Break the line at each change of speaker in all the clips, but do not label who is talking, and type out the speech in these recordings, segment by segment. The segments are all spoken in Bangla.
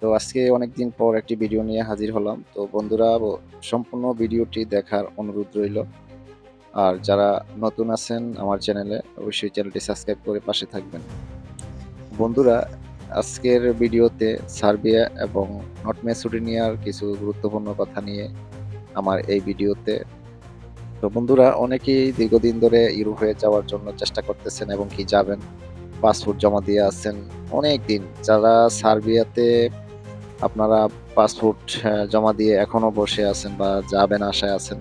তো আজকে অনেকদিন পর একটি ভিডিও নিয়ে হাজির হলাম। তো বন্ধুরা সম্পূর্ণ ভিডিওটি দেখার অনুরোধ রইল। আর যারা নতুন আছেন আমার চ্যানেলে অবশ্যই চ্যানেলটি সাবস্ক্রাইব করে পাশে থাকবেন। বন্ধুরা, আজকের ভিডিওতে সার্বিয়া এবং নর্থ মেসিডোনিয়ার কিছু গুরুত্বপূর্ণ কথা নিয়ে আমার এই ভিডিওতে তো বন্ধুরা, অনেকেই দীর্ঘদিন ধরে ইউরোপে যাওয়ার জন্য চেষ্টা করতেছেন এবং কি যাবেন, পাসপোর্ট জমা দিয়ে আছেন অনেক দিন যারা সার্বিয়াতে আপনারা পাসপোর্ট জমা দিয়ে এখনও বসে আছেন বা যাবেন আশায় আছেন,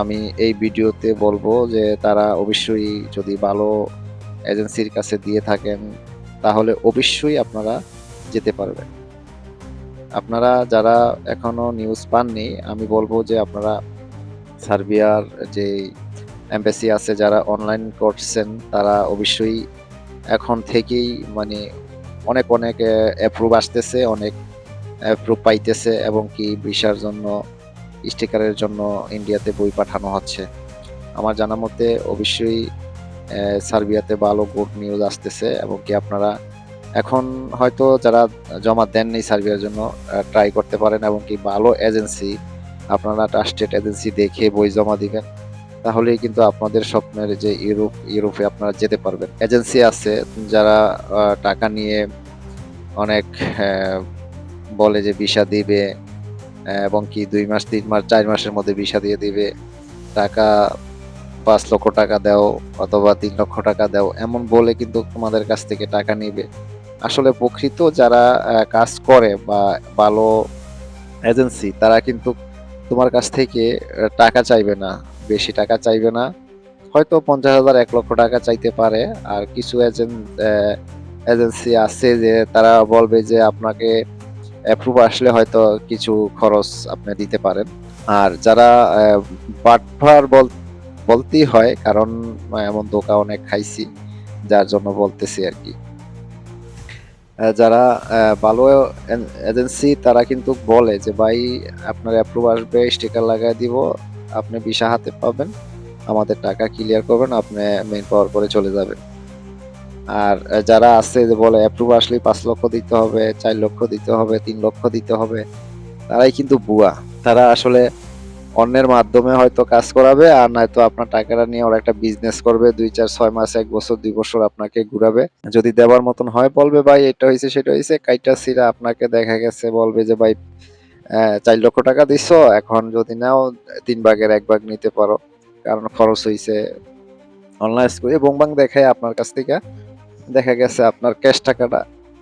আমি এই ভিডিওতে বলব যে তারা অবশ্যই যদি ভালো এজেন্সির কাছে দিয়ে থাকেন, তাহলে অবশ্যই আপনারা যেতে পারবেন। আপনারা যারা এখনও নিউজ পাননি, আমি বলব যে আপনারা সার্বিয়ার যে এম্বাসি আছে যারা অনলাইন করছেন, তারা অবশ্যই এখন থেকেই মানে অনেক অনেক অ্যাপ্রুভ আসতেছে, অনেক অ্যাপ্রুভ পাইতেছে এবং কি ভিসার জন্য, স্টিকারের জন্য ইন্ডিয়াতে বই পাঠানো হচ্ছে। আমার জানা মতে অবশ্যই সার্বিয়াতে ভালো গুড নিউজ আসতেছে এবং কি আপনারা এখন হয়তো যারা জমা দেননি সার্বিয়ার জন্য ট্রাই করতে পারেন এবং কি ভালো এজেন্সি আপনারা ট্রাস্টেড এজেন্সি দেখে বই জমা দিবেন, তাহলেই কিন্তু আপনাদের স্বপ্নের যে ইউরোপ, ইউরোপে আপনারা যেতে পারবেন। এজেন্সি আছে, যারা টাকা নিয়ে অনেক বলে যে ভিসা দিবে এবং কি দুই মাস, তিন মাস, চার মাসের মধ্যে ভিসা দিয়ে দিবে। টাকা পাঁচ লক্ষ টাকা দাও অথবা তিন লক্ষ টাকা দাও, এমন বলে কিন্তু তোমাদের কাছ থেকে টাকা নিবে। আসলে প্রকৃত যারা কাজ করে বা ভালো এজেন্সি, তারা কিন্তু তোমার কাছ থেকে টাকা চাইবে না, বেশি টাকা চাইবে না। হয়তো পঞ্চাশ হাজার, এক লক্ষ টাকা চাইতে পারে। আর কিছু এজেন্ট এজেন্সি আছে যে তারা বলবে যে আপনাকে অ্যাপ্রুভ আসলে হয়তো কিছু খরচ আপনি দিতে পারেন। আর যারা বাটফার বল, বলতেই হয়, কারণ এমন ধোকা অনেক খাইছি, যার জন্য বলতেছি আর কি। যারা ভালো এজেন্সি, তারা কিন্তু বলে যে, ভাই, আপনার অ্যাপ্রুভ আসবে স্টিকার লাগাই দিব, আপনি ভিসা হাতে পাবেন, আমাদের টাকা ক্লিয়ার করবেন, আপনি মেন পাওয়ার করে চলে যাবেন। আর যারা আছে যে বলে অ্যাপ্রুভ আসলেই পাঁচ লক্ষ দিতে হবে, চার লক্ষ দিতে হবে, তিন লক্ষ দিতে হবে, তারাই কিন্তু বুয়া। তারা আসলে অন্যের মাধ্যমে হয়তো কাজ করাবে আর নয়তো আপনার টাকাটা নিয়ে ওরা একটা বিজনেস করবে, দুই চার, ছয় মাস, এক বছর, দুই বছর আপনাকে ঘুরাবে। যদি দেওয়ার মতন হয় বলবে, ভাই, এটা হয়েছে, সেটা হয়েছে। কাইটা সিরা আপনাকে দেখা গেছে, বলবে যে, ভাই চার লক্ষ টাকা দিছো, এখন যদি নাও, তিন ভাগের এক ভাগ নিতে পারো। কারণ খরচ হয়েছে অনলাইন করে এবং বাং দেখায় আপনার কাছ থেকে। দেখা গেছে আপনার ক্যাশ টাকাটা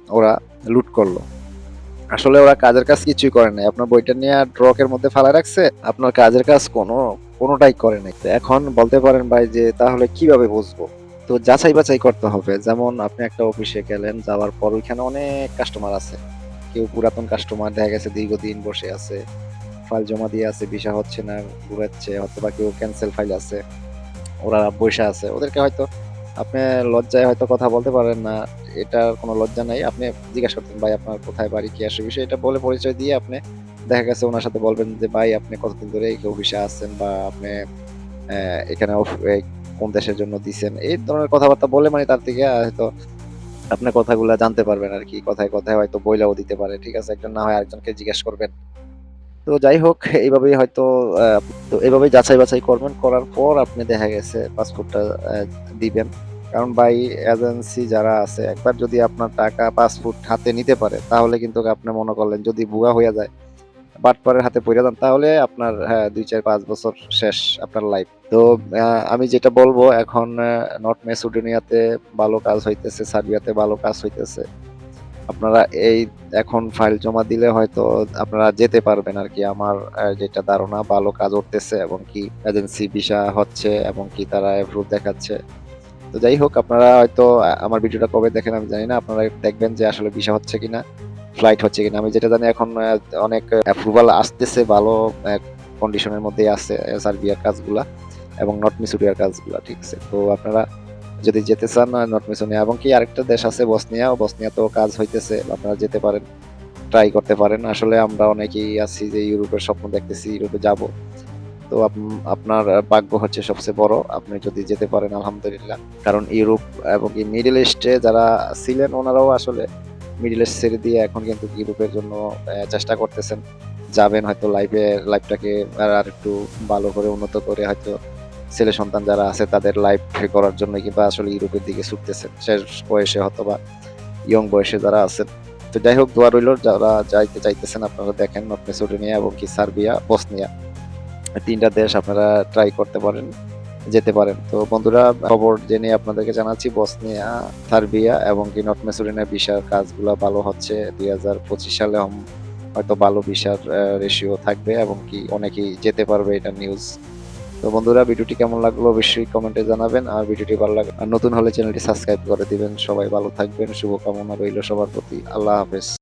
ওরা লুট করল। আসলে ওরা কাজের কাজ কিছুই করে নাই। আপনার বইটা নিয়ে ড্রকের মধ্যে ফেলা রাখছে, আপনার কাজের কাজ কোনো, কোনোটাই করে নাই। তো এখন বলতে পারেন ভাই যে তাহলে কীভাবে বুঝব? তো যাচাই বাছাই করতে হবে। যেমন আপনি একটা অফিসে গেলেন, যাওয়ার পর ওইখানে অনেক কাস্টমার আছে। কেউ পুরাতন কাস্টমার দেখা গেছে দীর্ঘদিন বসে আছে। ফাইল জমা দিয়ে আছে, ভিসা হচ্ছে না, ঘুরাচ্ছে অথবা কেউ ক্যান্সেল ফাইল আছে। ওরা বসে আছে। ওদেরকে হয়তো আপনি লজ্জায় হয়তো কথা বলতে পারেন না, এটার কোনো লজ্জা নাই। আপনি জিজ্ঞাসা করতেন, ভাই, আপনার কোথায়, বাড়ি, কি আসে? বিষয় এটা বলে পরিচয় দিয়ে আপনি দেখা গেছে ওনার সাথে বলবেন যে, ভাই, আপনি কতদিন ধরে এই অফিসে আছেন বা আপনি এখানে কোন দেশের জন্য দিছেন? এই ধরনের কথাবার্তা বলে মানে তার থেকে হয়তো আপনি কথাগুলো জানতে পারবেন আর কি। কথায় কথায় হয়তো বইলাও দিতে পারে, ঠিক আছে? একজন না হয় আরেকজনকে জিজ্ঞেস করবেন। তো যাই হোক এইভাবেই হয়তো তো যাচাই বাছাই করবেন, করার পর আপনি দেখা গেছে পাসপোর্টটা দিবেন। কারণ বাই এজেন্সি যারা আছে, একবার যদি আপনার টাকা পাসপোর্ট হাতে নিতে পারে, তাহলে কিন্তু আপনি মনে করলেন যদি ভুয়া হয়ে যায় বাটপারের হাতে পড়ে যান তাহলে আপনার হ্যাঁ দুই চার পাঁচ বছর শেষ আপনার লাইফ তো আমি যেটা বলব, এখন নর্থ মেসিডোনিয়াতে ভালো কাজ হইতেছে সার্বিয়াতে ভালো কাজ হইতেছে। আপনারা এই এখন ফাইল জমা দিলে হয়তো আপনারা যেতে পারবেন আর কি। আমার যেটা ধারণা, ভালো কাজ করতেছে এবং কি এজেন্সি ভিসা হচ্ছে এবং কি তারা অ্যাপ্রুভ দেখাচ্ছে। তো যাই হোক, আপনারা হয়তো আমার ভিডিওটা কবে দেখেন আমি জানি না। আপনারা দেখবেন যে আসলে ভিসা হচ্ছে কিনা ফ্লাইট হচ্ছে কিনা। আমি যেটা জানি এখন অনেক অ্যাপ্রুভাল আসতেছে ভালো কন্ডিশনের মধ্যে আছে সার্বিয়ার কাজগুলা এবং নর্থ মিসুরিয়ার কাজগুলা, ঠিক আছে। তো আপনারা যদি যেতে চান নর্থ মিসোনিয়া এবং কি আরেকটা দেশ আছে, বসনিয়া। বসনিয়াতেও কাজ হইতেছে, আপনারা যেতে পারেন ট্রাই করতে পারেন। আসলে আমরা অনেকেই আছি যে ইউরোপের স্বপ্ন দেখতেছি, ইউরোপে যাব। তো আপ- আপনার ভাগ্য হচ্ছে সবচেয়ে বড়। আপনি যদি যেতে পারেন, আলহামদুলিল্লাহ। কারণ ইউরোপ এবং কি মিডল ইস্টে যারা ছিলেন, ওনারাও আসলে মিডল ইস্ট ছেড়ে দিয়ে এখন কিন্তু ইউরোপের জন্য চেষ্টা করতেছেন। যাবেন হয়তো লাইফে লাইফটাকে আর একটু ভালো করে, উন্নত করে হয়তো ছেলে সন্তান যারা আছে, তাদের লাইফ করার জন্য কিন্তু আসলে ইউরোপের দিকে ছুটতেছেন শেষ বয়সে অথবা ইয়ং বয়সে যারা আছেন। তো যাই হোক, দোয়া রইল, যারা যাইতে চাইতেছেন আপনারা দেখেন মেসোডোনিয়া এবং কি সার্বিয়া, বসনিয়া। তিনটা দেশ আপনারা ট্রাই করতে পারেন, যেতে পারেন। তো বন্ধুরা, খবর জেনে আপনাদেরকে জানাচ্ছি, বসনিয়া, সার্বিয়া এবং কি নর্থ মেসোডোনিয়া ভিসার কাজগুলো ভালো হচ্ছে। দুই হাজার পঁচিশ সালে হয়তো ভালো ভিসার রেশিও থাকবে এবং কি অনেকেই যেতে পারবে এটা নিউজ তো বন্ধুরা, ভিডিওটি কেমন লাগল অবশ্যই কমেন্টে জানাবেন, আর ভিডিওটি ভালো লাগে আর নতুন হলে চ্যানেলটি সাবস্ক্রাইব করে দিবেন। সবাই ভালো থাকবেন, শুভকামনা রইল সবার প্রতি। আল্লাহ হাফেজ।